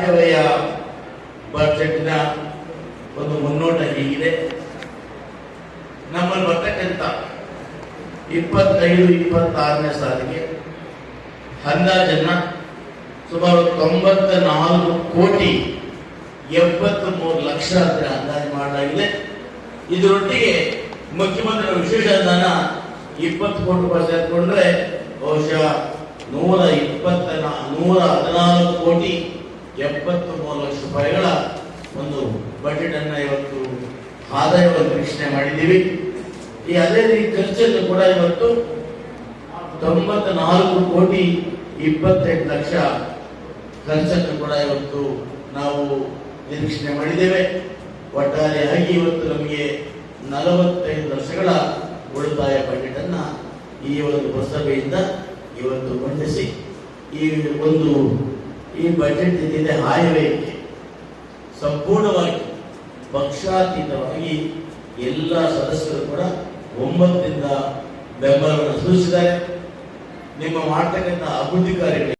ಆಯವ್ಯಯ ಬಜೆಟ್ನ ಒಂದು ಮುನ್ನೋಟ ಹೀಗಿದೆ. ನಮ್ಮಲ್ಲಿ ಬರ್ತಕ್ಕಂಥ ಇಪ್ಪತ್ತೈದು, ಇಪ್ಪತ್ತಾರನೇ ಸಾಲಿಗೆ ಅಂದಾಜನ್ನು ಸುಮಾರು ತೊಂಬತ್ತ ನಾಲ್ಕು ಕೋಟಿ ಮೂರು ಲಕ್ಷ ಅಂತ ಅಂದಾಜು ಮಾಡಲಾಗಿದೆ. ಇದರೊಟ್ಟಿಗೆ ಮುಖ್ಯಮಂತ್ರಿಗಳ ವಿಶೇಷ ಅನುದಾನ ಇಪ್ಪತ್ತು ಕೋಟಿ ರೂಪಾಯಿ ಸೇರಿಕೊಂಡ್ರೆ ಬಹುಶಃ ನೂರ ಇಪ್ಪತ್ತ ನೂರ ಹದಿನಾಲ್ಕು ಕೋಟಿ ಎಪ್ಪತ್ತು ಮೂರು ಲಕ್ಷ ರೂಪಾಯಿಗಳ ಒಂದು ಬಜೆಟ್ ಅನ್ನ ಇವತ್ತು ಆದಾಯವನ್ನು ವೀಕ್ಷಣೆ ಮಾಡಿದ್ದೀವಿ. ಈ ಅದೇ ರೀತಿ ಖರ್ಚನ್ನು ಕೂಡ ಇವತ್ತು ತೊಂಬತ್ತ ನಾಲ್ಕು ಕೋಟಿ ಇಪ್ಪತ್ತೆಂಟು ಲಕ್ಷ ಖರ್ಚನ್ನು ಕೂಡ ಇವತ್ತು ನಾವು ನಿರೀಕ್ಷಣೆ ಮಾಡಿದ್ದೇವೆ. ಒಟ್ಟಾರೆಯಾಗಿ ಇವತ್ತು ನಮಗೆ ನಲವತ್ತೈದು ವರ್ಷಗಳ ಉಳಿತಾಯ ಬಜೆಟ್ ಅನ್ನ ಈ ಒಂದು ಪುರಸಭೆಯಿಂದ ಇವತ್ತು ಮಂಡಿಸಿ ಈ ಒಂದು ಈ ಬಜೆಟ್ ಏನಿದೆ ಆಯವ್ಯಯಕ್ಕೆ ಸಂಪೂರ್ಣವಾಗಿ ಪಕ್ಷಾತೀತವಾಗಿ ಎಲ್ಲ ಸದಸ್ಯರು ಕೂಡ ಒಂಬತ್ತರಿಂದ ಬೆಂಬಲವನ್ನು ಸೂಚಿಸಿದ್ದಾರೆ. ನಿಮ್ಮ ಮಾಡ್ತಕ್ಕಂಥ ಅಭಿವೃದ್ಧಿ ಕಾರ್ಯಗಳಿಗೆ